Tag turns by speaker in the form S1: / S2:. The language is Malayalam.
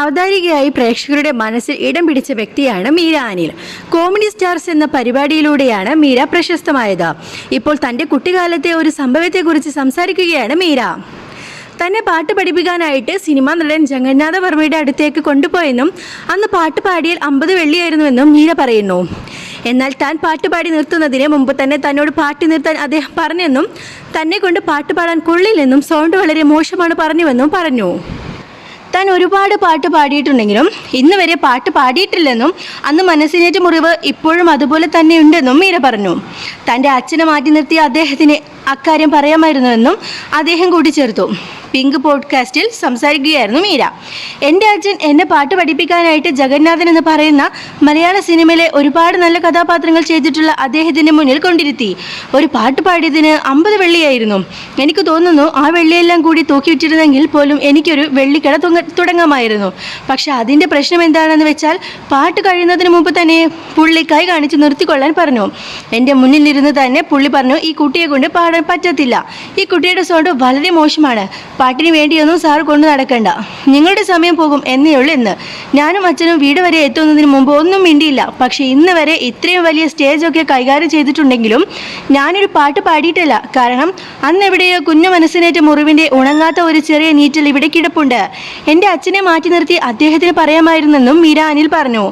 S1: അവതാരികയായി പ്രേക്ഷകരുടെ മനസ്സിൽ ഇടം പിടിച്ച വ്യക്തിയാണ് മീര അനിൽ. കോമഡി സ്റ്റാർസ് എന്ന പരിപാടിയിലൂടെയാണ് മീര പ്രശസ്തമായത്. ഇപ്പോൾ തന്റെ കുട്ടിക്കാലത്തെ ഒരു സംഭവത്തെക്കുറിച്ച് സംസാരിക്കുകയാണ് മീര. തന്നെ പാട്ട് പഠിപ്പിക്കാനായിട്ട് സിനിമാ നടൻ ജഗന്നാഥ വർമ്മയുടെ അടുത്തേക്ക് കൊണ്ടുപോയെന്നും അന്ന് പാട്ട് പാടിയാൽ അമ്പത് വെള്ളിയായിരുന്നുവെന്നും മീര പറയുന്നു. എന്നാൽ താൻ പാട്ട് പാടി നിർത്തുന്നതിന് മുമ്പ് തന്നെ തന്നോട് പാട്ട് നിർത്താൻ അദ്ദേഹം പറഞ്ഞെന്നും തന്നെ കൊണ്ട് പാട്ട് പാടാൻ കൊള്ളില്ലെന്നും സൗണ്ട് വളരെ മോശമാണ് പറഞ്ഞുവെന്നും പറഞ്ഞു. താൻ ഒരുപാട് പാട്ട് പാടിയിട്ടുണ്ടെങ്കിലും ഇന്ന് വരെ പാട്ട് പാടിയിട്ടില്ലെന്നും അന്ന് മനസ്സിനേറ്റ മുറിവ് ഇപ്പോഴും അതുപോലെ തന്നെ ഉണ്ടെന്നും മീര പറഞ്ഞു. തന്റെ അച്ഛനെ മാറ്റി നിർത്തിയ അദ്ദേഹത്തിന് അക്കാര്യം പറയാമായിരുന്നുവെന്നും അദ്ദേഹം കൂട്ടിച്ചേർത്തു. പിങ്ക് പോഡ്കാസ്റ്റിൽ സംസാരിക്കുകയായിരുന്നു മീര. എന്റെ അച്ഛൻ എന്നെ പാട്ട് പഠിപ്പിക്കാനായിട്ട് ജഗന്നാഥൻ എന്ന് പറയുന്ന മലയാള സിനിമയിലെ ഒരുപാട് നല്ല കഥാപാത്രങ്ങൾ ചെയ്തിട്ടുള്ള അദ്ദേഹത്തിന്റെ മുന്നിൽ കൊണ്ടിരുത്തി. ഒരു പാട്ട് പാടിയതിന് അമ്പത് വെള്ളിയായിരുന്നു. എനിക്ക് തോന്നുന്നു ആ വെള്ളിയെല്ലാം കൂടി തൂക്കിവിട്ടിരുന്നെങ്കിൽ പോലും എനിക്കൊരു വെള്ളിക്കട തുങ്ങ തുടങ്ങാമായിരുന്നു. പക്ഷെ അതിന്റെ പ്രശ്നം എന്താണെന്ന് വെച്ചാൽ പാട്ട് കഴിയുന്നതിന് മുമ്പ് തന്നെ പുള്ളി കൈ കാണിച്ച് നിർത്തിക്കൊള്ളാൻ പറഞ്ഞു. എന്റെ മുന്നിലിരുന്ന് തന്നെ പുള്ളി പറഞ്ഞു ഈ കുട്ടിയെ കൊണ്ട് പാടാൻ പറ്റത്തില്ല. ഈ കുട്ടിയുടെ സൗണ്ട് വളരെ മോശമാണ്. പാട്ടിന് വേണ്ടിയൊന്നും സാർ കൊണ്ടു നടക്കണ്ട. നിങ്ങളുടെ സമയം പോകും എന്നേ ഉള്ളൂ എന്ന്. ഞാനും അച്ഛനും വീട് വരെ എത്തുന്നതിന് മുമ്പ് ഒന്നും മിണ്ടിയില്ല. പക്ഷേ ഇന്ന് വരെ ഇത്രയും വലിയ സ്റ്റേജൊക്കെ കൈകാര്യം ചെയ്തിട്ടുണ്ടെങ്കിലും ഞാനൊരു പാട്ട് പാടിയിട്ടില്ല. കാരണം അന്ന് എവിടെയോ കുഞ്ഞു മനസ്സിനേറ്റ മുറിവിന്റെ ഉണങ്ങാത്ത ഒരു ചെറിയ നീറ്റൽ ഇവിടെ കിടപ്പുണ്ട്. എന്റെ അച്ഛനെ മാറ്റി നിർത്തി അദ്ദേഹത്തിന് പറയാമായിരുന്നെന്നും മീര അനിൽ പറഞ്ഞു.